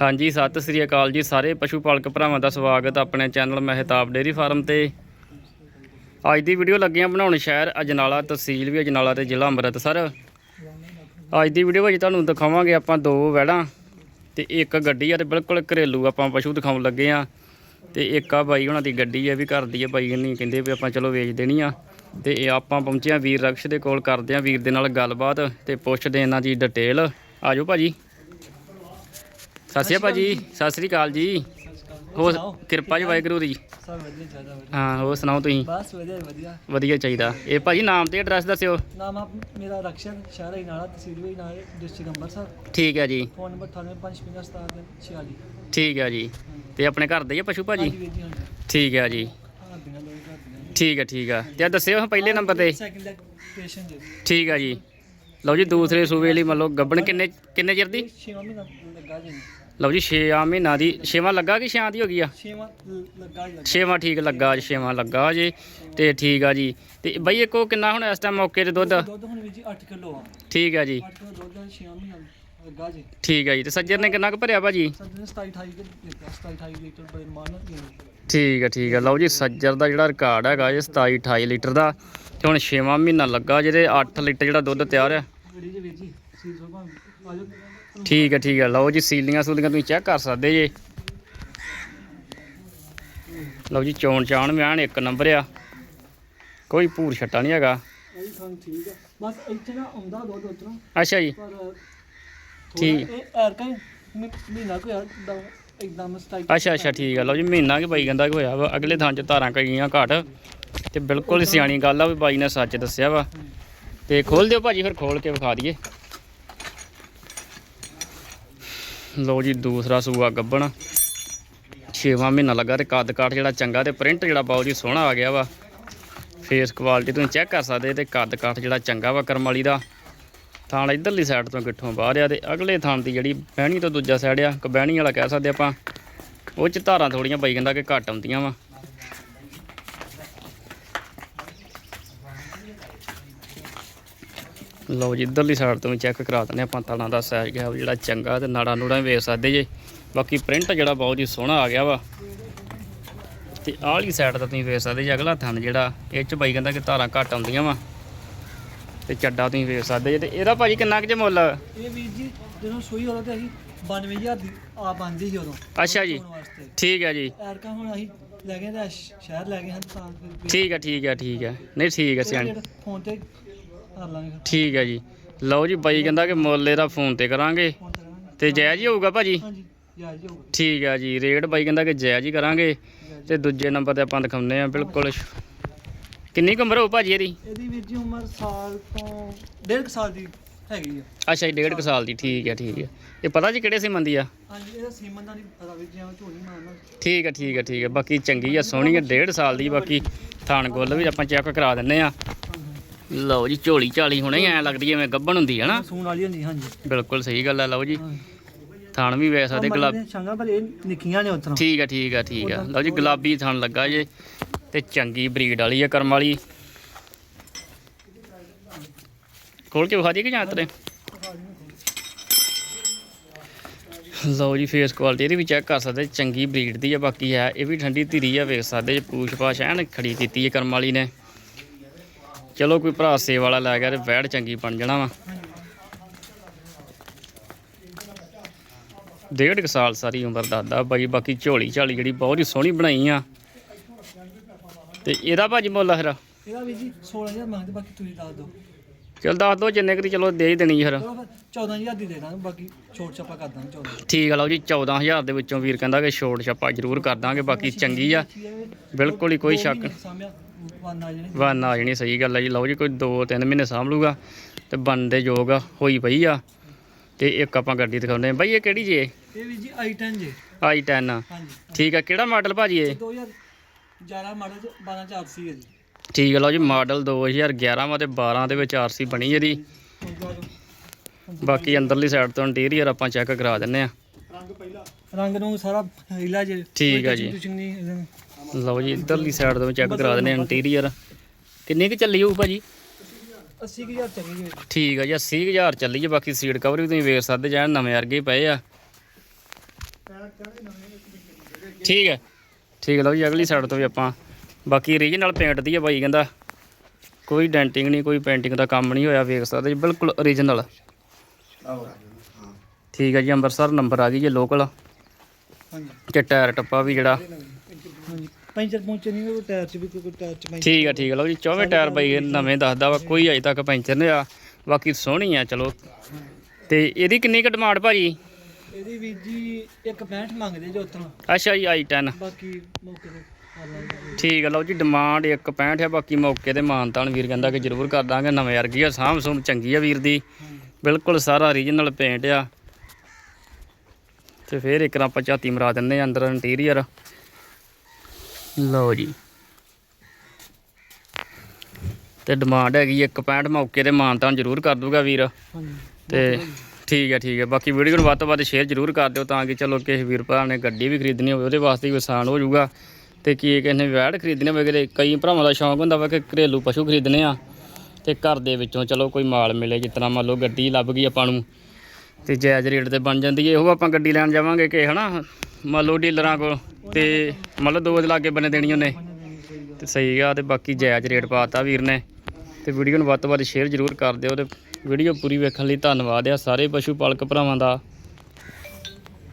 ਹਾਂਜੀ, ਸਤਿ ਸ੍ਰੀ ਅਕਾਲ ਜੀ ਸਾਰੇ ਪਸ਼ੂ ਪਾਲਕ ਭਰਾਵਾਂ ਦਾ ਸਵਾਗਤ ਆਪਣੇ ਚੈਨਲ ਮਹਿਤਾਬ ਡੇਅਰੀ ਫਾਰਮ ਤੇ। ਅੱਜ ਦੀ ਵੀਡੀਓ ਲੱਗੀਆਂ ਬਣਾਉਣ ਸ਼ਹਿਰ ਅਜਨਾਲਾ ਤਹਿਸੀਲ ਵੀ ਅਜਨਾਲਾ ਤੇ ਜ਼ਿਲ੍ਹਾ ਅੰਮ੍ਰਿਤਸਰ। ਅੱਜ ਦੀ ਵੀਡੀਓ ਵਿੱਚ ਤੁਹਾਨੂੰ ਦਿਖਾਵਾਂਗੇ ਆਪਾਂ ਦੋ ਵੈੜਾਂ ਤੇ ਇੱਕ ਗੱਡੀ ਆ ਤੇ ਬਿਲਕੁਲ ਘਰੇਲੂ ਆਪਾਂ ਪਸ਼ੂ ਦਿਖਾਉਣ ਲੱਗੇ ਆ। ਤੇ ਇੱਕ ਆ ਬਾਈ ਉਹਨਾਂ ਦੀ ਗੱਡੀ ਹੈ ਵੀ ਘਰ ਦੀ ਆ। ਬਾਈ ਨਹੀਂ ਕਹਿੰਦੇ ਵੀ ਆਪਾਂ ਚਲੋ ਵੇਚ ਦੇਣੀ ਆ। ਤੇ ਇਹ ਆਪਾਂ ਪਹੁੰਚੇ ਆ ਵੀਰ ਰਕਸ਼ ਦੇ ਕੋਲ, ਕਰਦੇ ਆ ਵੀਰ ਦੇ ਨਾਲ ਗੱਲਬਾਤ ਤੇ ਪੁੱਛਦੇ ਇਹਨਾਂ ਦੀ ਡਿਟੇਲ ਆਜੋ ਭਾਜੀ। ਸਤਿ ਸ਼੍ਰੀ ਅਕਾਲ ਭਾਜੀ ਸਤਿ ਸ਼੍ਰੀ ਅਕਾਲ ਜੀ। ਹੋ ਕਿਰਪਾ ਜੀ ਵਾਹਿਗੁਰੂ ਦੀ। ਸਭ ਵਧੀਆ ਚਾਹੀਦਾ ਵਧੀਆ। ਹਾਂ ਹੋਰ ਸੁਣਾਓ ਤੁਸੀਂ? ਬਸ ਵਧੀਆ ਵਧੀਆ। ਵਧੀਆ ਚਾਹੀਦਾ। ਇਹ ਭਾਜੀ ਨਾਮ ਤੇ ਐਡਰੈਸ ਦੱਸਿਓ। ਨਾਮ ਆਪ ਮੇਰਾ ਰਕਸ਼ਨ ਸ਼ਹਿਰ ਹੈ ਨਾਲਾ ਤਹਿਸੀਲ ਵੀ ਨਾਲ ਡਿਸਟ੍ਰਿਕਟ ਅੰਮ੍ਰਿਤਸਰ। ਠੀਕ ਹੈ ਜੀ। ਫੋਨ ਨੰਬਰ 98557746 ਠੀਕ ਹੈ ਜੀ। ਤੇ ਆਪਣੇ ਘਰ ਦੇ ਹੀ ਪਸ਼ੂ ਭਾਜੀ? ਜੀ ਠੀਕ ਹੈ ਜੀ। ਠੀਕ ਹੈ ਠੀਕ ਹੈ। ਤੇ ਦੱਸਿਓ ਪਹਿਲੇ ਨੰਬਰ ਤੇ। ਜੀ। ਠੀਕ ਹੈ ਜੀ। ਲਓ ਜੀ ਦੂਸਰੇ ਸੂਬੇ ਲਈ ਮੰਨ ਲਓ ਗੱਬਣ ਕਿੰਨੇ ਕਿੰਨੇ ਚਿਰ ਦੀ? 6 ਮਹੀਨਾ ਲੱਗਾ ਜੀ। ਲਓ ਜੀ 6 ਮਹੀਨਾ ਦੀ 6ਵਾਂ ਲੱਗਾ ਕਿ 6 ਦੀ ਹੋ ਗਈ ਆ? 6 ਲੱਗਾ ਜੀ 6ਵਾਂ ਠੀਕ ਲੱਗਾ ਜੀ 6ਵਾਂ ਲੱਗਾ ਜੀ ਤੇ ਠੀਕ ਆ ਜੀ। ਤੇ ਬਈ ਇੱਕੋ ਕਿੰਨਾ ਹੁਣ ਇਸ ਟਾਈਮ ਮੌਕੇ ਤੇ ਦੁੱਧ? ਦੁੱਧ ਹੁਣ ਵੀ ਜੀ 8 ਕਿਲੋ ਆ। ਠੀਕ ਆ ਜੀ। 8 ਕਿਲੋ ਦੁੱਧ 6 ਮਹੀਨਾ ਲੱਗਾ ਜੀ। ਠੀਕ ਆ ਜੀ ਤੇ ਸੱਜਰ ਨੇ ਕਿੰਨਾ ਕੁ ਭਰਿਆ ਭਾਜੀ? ਸੱਜਣ ਨੇ 27 28 ਦੇ ਦਿੱਤਾ 27 28 ਲੀਟਰ ਬੜੇ ਮਾਨ ਨਾਲ ਪੀਣੇ ਠੀਕ ਆ ਠੀਕ ਆ। ਲਓ ਜੀ ਸੱਜਰ ਦਾ ਜਿਹੜਾ ਰਿਕਾਰਡ ਹੈਗਾ ਇਹ 27 28 ਲੀਟਰ ਦਾ ਤੇ ਹੁਣ 6ਵਾਂ ਮਹੀਨਾ ਲੱਗਾ ਜਿਹਦੇ 8 ਲੀਟਰ ਜਿਹੜਾ ਦੁੱਧ ਤਿਆਰ ਆ। ਸੀ ਆਜੋ ਠੀਕ ਹੈ ਠੀਕ ਹੈ। ਲਓ ਜੀ ਸੀਲੀਆਂ ਸੂਲੀਆਂ ਤੁਸੀਂ ਚੈੱਕ ਕਰ ਸਕਦੇ ਜੇ। ਲਓ ਜੀ ਚੋਣ ਚਾਣ ਮਿਆਨ ਇੱਕ ਨੰਬਰ ਆ। ਕੋਈ ਭੂਰ ਛੱਟਾ ਨਹੀਂ ਹੈਗਾ। ਇਹ ਤੁਹਾਨੂੰ ਠੀਕ ਆ। ਬਸ ਇੱਥੇ ਨਾ ਆਉਂਦਾ ਦੁੱਧ ਉਤਰਾ ਅੱਛਾ ਜੀ। ਪਰ ਠੀਕ। ਥੋੜ੍ਹਾ ਇਹ ਐਰਕਾ ਮਹੀਨਾ ਕੋ ਯਾਰ ਦਾ ਇੱਕਦਮ ਸਟਾਈਕ ਅੱਛਾ ਅੱਛਾ ਠੀਕ ਹੈ ਲਓ ਜੀ ਮਹੀਨਾ ਕਿ ਬਾਈ ਕਹਿੰਦਾ ਕਿ ਹੋਇਆ ਵਾ। ਅਗਲੇ ਥਾਂ 'ਚ ਧਾਰਾਂ ਕਈਆਂ ਘਾਟ। ਤੇ ਬਿਲਕੁਲ ਸਿਆਣੀ ਗੱਲ ਆ ਵੀ ਬਾਈ ਨੇ ਸੱਚ ਦੱਸਿਆ ਵਾ। ਤੇ ਖੋਲ ਦਿਓ ਭਾਜੀ ਫਿਰ ਖੋਲ ਕੇ ਵਿਖਾ ਦਈਏ। ਲਓ ਜੀ ਦੂਸਰਾ ਸੂਆ ਗੱਬਣ। ਛੇਵਾਂ ਮਹੀਨਾ ਲੱਗਾ ਤੇ ਕੱਦ ਕਾਠ ਜਿਹੜਾ ਚੰਗਾ ਤੇ ਪ੍ਰਿੰਟ ਜਿਹੜਾ ਬਹੁਤ ਜੀ, ਸੋਹਣਾ ਆ ਗਿਆ ਵਾ। ਫੇਸ ਕੁਆਲਿਟੀ ਤੁਸੀਂ ਚੈੱਕ ਕਰ ਸਕਦੇ ਤੇ ਕੱਦ ਕਾਠ ਜਿਹੜਾ ਚੰਗਾ ਵਾ ਕਰਮ ਵਾਲੀ ਦਾ। ਥਾਣ ਇਧਰਲੀ ਸਾਈਡ ਤੋਂ ਗਿੱਠੋਂ ਬਾਹਰ ਆ ਤੇ ਅਗਲੇ ਥਾਣ ਦੀ ਜਿਹੜੀ ਬਹਿਣੀ ਤੋਂ ਦੂਜਾ ਸਾਈਡ ਆ ਕਬਹਿਣੀ ਵਾਲਾ ਕਹਿ ਸਕਦੇ ਆਪਾਂ। ਉਹ ਚ ਧਾਰਾਂ ਥੋੜੀਆਂ ਬਾਈ ਕਹਿੰਦਾ ਕਿ ਘੱਟ ਆਉਂਦੀਆਂ ਵਾ। ਲਓ ਜੀ ਇਧਰਲੀ ਸਾਈਡ ਤੋਂ ਵੀ ਚੈੱਕ ਕਰਾ ਦਿੰਦੇ ਆਪਾਂ ਤਾਲਾਂ ਦਾ ਸਾਈਜ਼ ਗਿਆ ਜਿਹੜਾ ਚੰਗਾ ਤੇ ਨਾੜਾ ਨੂੜਾ ਵੀ ਵੇਖ ਸਕਦੇ ਜੇ। ਬਾਕੀ ਪ੍ਰਿੰਟ ਜਿਹੜਾ ਬਹੁਤ ਹੀ ਸੋਹਣਾ ਆ ਗਿਆ ਵਾ। ਤੇ ਆਹ ਵਾਲੀ ਸਾਈਡ ਤਾਂ ਤੁਸੀਂ ਵੇਖ ਸਕਦੇ ਜੇ ਅਗਲਾ ਥਣ ਜਿਹੜਾ ਇਹ ਚ ਬਾਈ ਕਹਿੰਦਾ ਕਿ ਧਾਰਾਂ ਘੱਟ ਆਉਂਦੀਆਂ ਵਾ। ਤੇ ਚੱਡਾ ਤੁਸੀਂ ਵੇਖ ਸਕਦੇ ਜੇ ਤੇ ਇਹਦਾ ਭਾਜੀ ਕਿੰਨਾ ਕੁ ਜੇ ਮੁੱਲ? ਇਹ ਵੀਰ ਜੀ ਜਦੋਂ ਸੂਈ ਉਦੋਂ ਤੇ ਅਸੀਂ 92000 ਦੀ ਆ ਬੰਦੀ ਸੀ ਉਦੋਂ। ਅੱਛਾ ਜੀ ਠੀਕ ਹੈ ਜੀ। ਐਰਕਾ ਹੁਣ ਅਸੀਂ ਲੈ ਗਏ ਤਾਂ ਸ਼ਹਿਰ ਲੈ ਗਏ ਹਾਂ ਤਾਂ ਠੀਕ ਹੈ ਠੀਕ ਹੈ ਠੀਕ ਹੈ ਨਹੀਂ ਠੀਕ ਹੈ ਸਿਆਣੀ। ਫੋਨ ਤੇ ਕਰ ਲਾਂਗੇ ਫਿਰ ਠੀਕ ਹੈ ਜੀ। ਲਓ ਜੀ ਬਾਈ ਕਹਿੰਦਾ ਕਿ ਮੁੱਲ ਇਹਦਾ ਫੋਨ ਤੇ ਕਰਾਂਗੇ। ਫੋਨ ਤੇ ਕਰਾਂਗੇ ਤੇ ਜਾਇਜ਼ ਹੀ ਹੋਊਗਾ ਭਾਜੀ? ਹਾਂਜੀ ਜਾਇਜ਼ ਹੀ ਹੋਊਗਾ। ਠੀਕ ਹੈ ਜੀ ਰੇਟ ਬਾਈ ਕਹਿੰਦਾ ਕਿ ਜਾਇਜ਼ ਹੀ ਕਰਾਂਗੇ। ਤੇ ਦੂਜੇ ਨੰਬਰ ਤੇ ਆਪਾਂ ਦਿਖਾਉਂਦੇ ਆ ਬਿਲਕੁਲ। ਕਿੰਨੀ ਕੁ ਉਮਰ ਹੋਊ ਭਾਜੀ ਇਹਦੀ? ਇਹਦੀ ਵੀਰ ਜੀ ਉਮਰ ਸਾਲ ਤੋਂ ਡੇਢ ਕੁ ਸਾਲ ਦੀ ਹੈਗੀ ਆ। ਅੱਛਾ ਜੀ ਡੇਢ ਕੁ ਸਾਲ ਦੀ ਠੀਕ ਹੈ ਠੀਕ ਹੈ। ਇਹ ਪਤਾ ਜੀ ਕਿਹੜੇ ਸੀਮਨ ਦੀ ਆ? ਹਾਂਜੀ ਇਹਦਾ ਸੀਮਨ ਦਾ ਨਹੀਂ ਪਤਾ ਵੀਰ ਜੀ ਐਵੇਂ ਝੋਲੀ ਮਾਰਨਾ। ਠੀਕ ਹੈ ਠੀਕ ਹੈ ਠੀਕ ਹੈ। ਬਾਕੀ ਚੰਗੀ ਆ ਸੋਹਣੀ ਆ ਡੇਢ ਸਾਲ ਦੀ ਬਾਕੀ ਥਾਣ ਗੁੱਲ ਵੀ ਆਪਾਂ ਚੈੱਕ ਕਰਾ ਦਿੰਨੇ ਆ ਲਓ ਜੀ ਝੋਲੀ ਝਾਲੀ ਹੁਣੇ ਐ ਲੱਗਦੀ ਜਿਵੇਂ ਗੱਬਣ ਹੁੰਦੀ ਹੈ ਨਾ? ਸੂਣ ਵਾਲੀ ਹੁੰਦੀ ਹਾਂਜੀ। ਬਿਲਕੁਲ ਸਹੀ ਗੱਲ ਆ ਲਓ ਜੀ। ਹਾਂ। ਥਾਣ ਵੀ ਵੇਖ ਸਕਦੇ ਗੁਲਾਬ ਸ਼ਾਂਗਾ ਪਰ ਇਹ ਨਿੱਕੀਆਂ ਨੇ ਉਤਰਾ ਠੀਕ ਆ ਠੀਕ ਆ ਠੀਕ ਆ ਲਓ ਜੀ ਗੁਲਾਬੀ ਥਣ ਲੱਗਾ ਜੇ ਤੇ ਚੰਗੀ ਬਰੀਡ ਵਾਲੀ ਆ ਕਰਮ ਵਾਲੀ। ਖੋਲ ਕੇ ਵਿਖਾ ਕਿ ਜਾਂ ਤਰੇ ਲਓ ਜੀ ਫੇਸ ਕੁਆਲਿਟੀ ਇਹਦੀ ਵੀ ਚੈੱਕ ਕਰ ਸਕਦੇ ਚੰਗੀ ਬਰੀਡ ਦੀ ਆ ਬਾਕੀ ਹੈ ਇਹ ਵੀ ਠੰਡੀ ਧੀਰੀ ਆ ਵੇਖ ਸਕਦੇ ਜੇ ਪੂਛ ਪਾਛ ਐਨ ਖੜੀ ਕੀਤੀ ਹੈ ਕਰਮ ਵਾਲੀ ਨੇ। ਚਲੋ ਕੋਈ ਭਰਾ ਸੇ ਵਾਲਾ ਲੈ ਗਿਆ ਤੇ ਵੈੜ ਚੰਗੀ ਬਣ ਜਾਣਾ ਵਾ। ਡੇਢ ਕੁ ਸਾਲ ਸਾਰੀ ਉਮਰ ਦੱਸਦਾ ਬਾਈ ਬਾਕੀ ਝੋਲੀ ਝਾਲੀ ਜਿਹੜੀ ਬਹੁਤ ਹੀ ਸੋਹਣੀ ਬਣਾਈ ਆ। ਤੇ ਇਹਦਾ ਭਾਜੀ ਮੁੱਲ ਫਿਰ? ਇਹਦਾ ਵੀ ਜੀ 16000 ਮੰਗਦੇ ਬਾਕੀ ਤੁਸੀਂ ਦੱਸ ਦਿਓ। ਚਲ ਦੱਸ ਦੋ ਜਿੰਨੇ ਕਰੀ ਚਲੋ ਦੇ ਹੀ ਦੇਣੀ ਫਿਰ। ਚਲੋ ਫਿਰ 14000 ਦੀ ਦੇ ਦਾਂਗੇ ਬਾਕੀ ਛੋਟ ਛਾਪਾ ਕਰ ਦਾਂਗੇ 14 ਠੀਕ ਆ ਲਓ ਜੀ 14000 ਦੇ ਵਿੱਚੋਂ ਵੀਰ ਕਹਿੰਦਾ ਕਿ ਛੋਟ ਛੱਪਾ ਜ਼ਰੂਰ ਕਰ ਦਾਂਗੇ ਬਾਕੀ ਚੰਗੀ ਆ। ਬਿਲਕੁਲ ਹੀ ਕੋਈ ਸ਼ੱਕ ਸਾਮਿਆ ਵਨ ਆ ਜਣੇ। ਵਾਨ ਆ ਜਣੀ ਸਹੀ ਗੱਲ ਆ ਜੀ। ਲਓ ਜੀ ਕੋਈ 2-3 ਮਹੀਨੇ ਸਾਂਭ ਲੂਗਾ ਤੇ ਬਣਦੇ ਯੋਗ ਆ ਹੋਈ ਪਈ ਆ। ਤੇ ਇੱਕ ਆਪਾਂ ਗੱਡੀ ਦਿਖਾਉਂਦੇ ਆ ਬਾਈ ਇਹ ਕਿਹੜੀ ਜੇ ਇਹ? ਵੀ ਜੀ i10 ਜੇ। i10 ਹਾਂਜੀ। ਠੀਕ ਆ ਕਿਹੜਾ ਮਾਡਲ ਭਾਜੀ ਇਹ? 2011 ਮਾਡਲ ਚ 12 ਚ ਹੈ ਜੀ। ਠੀਕ ਆ ਲਓ ਜੀ ਮਾਡਲ 2011 ਵਾ ਤੇ 12 ਦੇ ਵਿੱਚ ਆਰਸੀ ਬਣੀ ਇਹਦੀ। ਬਾਕੀ ਅੰਦਰਲੀ ਸਾਈਡ ਤੋਂ ਇੰਟੀਰੀਅਰ ਆਪਾਂ ਚੈੱਕ ਕਰਾ ਦਿੰਨੇ ਆ ਰੰਗ ਨੂੰ ਸਾਰਾ ਹੀਲਾ ਜੇ। ਠੀਕ ਆ ਜੀ। ਨਹੀਂ। ਲਓ ਜੀ ਇਧਰਲੀ ਸਾਈਡ ਤੋਂ ਚੈੱਕ ਕਰਾ ਆ ਇੰਟੀਰੀਅਰ ਕਿੰਨੀ ਕੁ ਚੱਲੀ ਹੋਊ ਭਾਜੀ? 80000 ਚੱਲੀ ਜੀ। ਠੀਕ ਆ ਜੀ 80000 ਚੱਲੀ ਜੀ ਬਾਕੀ ਸੀਟ ਕਵਰ ਵੀ ਤੁਸੀਂ ਵੇਖ ਸਕਦੇ ਜਾਂ ਨਵੇਂ ਵਰਗੇ ਪਏ ਆ। ਠੀਕ ਹੈ ਠੀਕ ਲਓ ਜੀ ਅਗਲੀ ਸਾਈਡ ਤੋਂ ਵੀ ਆਪਾਂ। ਬਾਕੀ ਰੀਜਨਲ ਪੇਂਟ ਦੀ ਹੈ ਬਾਈ ਕਹਿੰਦਾ। ਕੋਈ ਡੈਂਟਿੰਗ ਨਹੀਂ ਕੋਈ ਪੇਂਟਿੰਗ ਦਾ ਕੰਮ ਨਹੀਂ ਹੋਇਆ ਵੇਖ ਸਕਦੇ ਜੀ ਬਿਲਕੁਲ ਓਰੀਜਨਲ ਠੀਕ ਹੈ ਜੀ ਅੰਮ੍ਰਿਤਸਰ ਨੰਬਰ ਆ ਗਈ ਜੀ ਲੋਕਲ ਹਾਂਜੀ। ਤੇ ਟਾਇਰ ਟੱਪਾ ਵੀ ਜਿਹੜਾ। ਪੈਂਚਰ ਪਹੁੰਚੇ ਨਹੀਂ ਕੋਈ ਟਾਇਰ 'ਚ ਵੀ ਕੋਈ ਟਾਇਰ 'ਚ ਪੈਂਚਰ ਠੀਕ ਹੈ ਠੀਕ ਹੈ ਲਓ ਜੀ ਚੌਵੇਂ ਟਾਇਰ ਬਾਈ ਨਵੇਂ ਦੱਸਦਾ ਵਾ ਕੋਈ ਅਜੇ ਤੱਕ ਪੈਂਚਰ ਨਹੀਂ ਆ ਬਾਕੀ ਸੋਹਣੀ ਆ ਚਲੋ। ਤੇ ਇਹਦੀ ਕਿੰਨੀ ਕੁ ਡਿਮਾਂਡ ਭਾਜੀ? ਇਹਦੀ ਵੀਰ ਜੀ 165 ਮੰਗਦੇ ਜੋ ਉਤੋਂ। ਅੱਛਾ ਜੀ ਆਈ 10 ਬਾਕੀ ਮੌਕੇ ਤੇ ਕਰ ਲਾਂਗੇ। ਠੀਕ ਹੈ ਲਓ ਜੀ ਡਿਮਾਂਡ 165 ਹੈ ਬਾਕੀ ਮੌਕੇ ਤੇ ਮਾਨਤਾਨ ਵੀਰ ਕਹਿੰਦਾ ਕਿ ਜ਼ਰੂਰ ਕਰ ਦਾਂਗੇ। ਨਵੇਂ ਵਰਗੀ ਆ ਸਾਂਭ ਸੂਮ ਚੰਗੀ ਆ ਵੀਰ ਦੀ। ਬਿਲਕੁਲ ਸਾਰਾ ਓਰੀਜਨਲ ਪੇਂਟ ਆ। ਤੇ ਫਿਰ ਇੱਕ ਆਪਾਂ ਝਾਤੀ ਮਰਾ ਦਿੰਦੇ ਆ ਅੰਦਰ ਇੰਟੀਰੀਅਰ ਲਓ ਜੀ। ਤੇ ਡਿਮਾਂਡ ਹੈਗੀ 165 ਮੌਕੇ ਤੇ ਮਾਨਤਾਨ ਜ਼ਰੂਰ ਕਰ ਦੂਗਾ ਵੀਰ। ਹਾਂਜੀ। ਤੇ ਠੀਕ ਹੈ ਠੀਕ ਹੈ। ਬਾਕੀ ਵੀਡੀਓ ਨੂੰ ਵੱਧ ਤੋਂ ਵੱਧ ਸ਼ੇਅਰ ਜ਼ਰੂਰ ਕਰ ਦਿਓ ਤਾਂ ਕਿ ਚਲੋ ਕਿਸੇ ਵੀਰ ਭਰਾ ਨੇ ਗੱਡੀ ਵੀ ਖਰੀਦਣੀ ਹੋਵੇ ਉਹਦੇ ਵਾਸਤੇ ਵੀ ਆਸਾਨ ਹੋ ਜਾਊਗਾ। ਤੇ ਕੀ ਕਿਸੇ ਨੇ ਵੈੜ ਖਰੀਦਣੇ ਹੋਵੇ ਕਿਤੇ ਕਈ ਭਰਾਵਾਂ ਦਾ ਸ਼ੌਂਕ ਹੁੰਦਾ ਵਾ ਕਿ ਘਰੇਲੂ ਪਸ਼ੂ ਖਰੀਦਣੇ ਆ। ਤੇ ਘਰ ਦੇ ਵਿੱਚੋਂ ਚਲੋ ਕੋਈ ਮਾਲ ਮਿਲੇ ਤਰ੍ਹਾਂ ਮੰਨ ਲਓ ਗੱਡੀ ਲੱਭ ਗਈ ਆਪਾਂ ਨੂੰ ਤੇ ਜਾਇਜ਼ ਰੇਟ ਤੇ ਬਣ ਜਾਂਦੀ ਹੈ। ਇਹੋ ਆਪਾਂ ਗੱਡੀ ਲੈਣ ਜਾਵਾਂਗੇ ਕਿ ਹਨਾ? ਮੰਨ ਲਓ ਡੀਲਰਾਂ ਕੋਲ ਤੇ ਮੰਨ ਲਓ ਦੋ ਦੇ ਲਾਗੇ ਬੰਨੇ ਦੇਣੀ ਉਹਨੇ। ਤੇ ਸਹੀ ਆ ਤੇ ਬਾਕੀ ਜਾਇਜ਼ ਰੇਟ ਪਾਤਾ ਵੀਰ ਨੇ। ਤੇ ਵੀਡੀਓ ਨੂੰ ਵੱਧ ਤੋਂ ਵੱਧ ਸ਼ੇਅਰ ਜ਼ਰੂਰ ਕਰ ਦਿਓ ਤੇ ਵੀਡੀਓ ਪੂਰੀ ਵੇਖਣ ਲਈ ਧੰਨਵਾਦ ਆ। ਸਾਰੇ ਪਸ਼ੂ ਪਾਲਕ ਭਰਾਵਾਂ ਦਾ